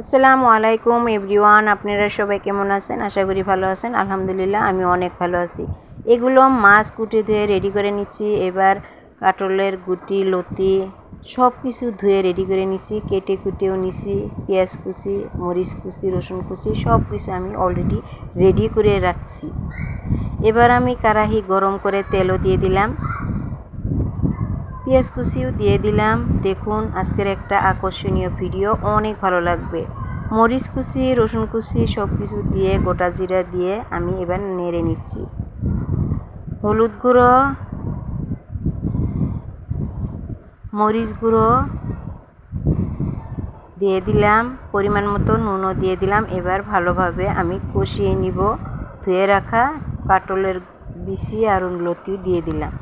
আসসালামু আলাইকুম এভরিওয়ান, আপনারা সবাই কেমন আছেন? আশা করি ভালো আছেন। আলহামদুলিল্লাহ, আমি অনেক ভালো আছি। এগুলো মাছ কুটে ধুয়ে রেডি করে নিচ্ছি। এবার কাটলের গুটি, লতি সব কিছু ধুয়ে রেডি করে নিচ্ছি। কেটে কুটেও নিছি পেঁয়াজ কুচি, মরিচ কুচি, রসুন কুচি সব কিছু আমি অলরেডি রেডি করে রাখছি। এবার আমি কারাহি গরম করে তেলও দিয়ে দিলাম। পেঁয়াজ কুচিও দিয়ে দিলাম। দেখুন, আজকের একটা আকর্ষণীয় ভিডিও, অনেক ভালো লাগবে। মরিচ কুচি, রসুন কুচি সব কিছু দিয়ে, গোটা জিরা দিয়ে আমি এবার নেড়ে নিচ্ছি। হলুদ গুঁড়ো, মরিচ গুঁড়ো দিয়ে দিলাম। পরিমাণ মতো নুনও দিয়ে দিলাম। এবার ভালোভাবে আমি কষিয়ে নিব। ধুয়ে রাখা কাটলের বিচি আর লতি দিয়ে দিলাম।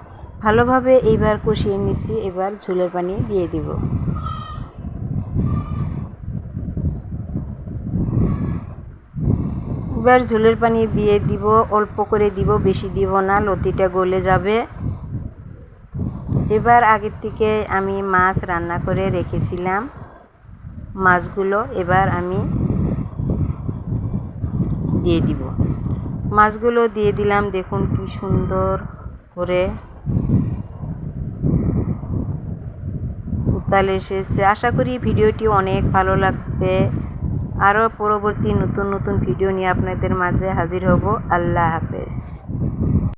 ভালোভাবে এইবার কষিয়ে নিচ্ছি, এবার ঝোলের পানি দিয়ে দিব। এবার ঝোলের পানি দিয়ে দিব, অল্প করে দিব, বেশি দিব না, লতিটা গলে যাবে। এবার আগের থেকে আমি মাছ রান্না করে রেখেছিলাম, মাছগুলো এবার আমি দিয়ে দিব। মাছগুলো দিয়ে দিলাম, দেখুন কি সুন্দর করে উতাল এসেছে। আশা করি ভিডিওটি অনেক ভালো লাগবে। আরও পরবর্তী নতুন নতুন ভিডিও নিয়ে আপনাদের মাঝে হাজির হব। আল্লাহ হাফেজ।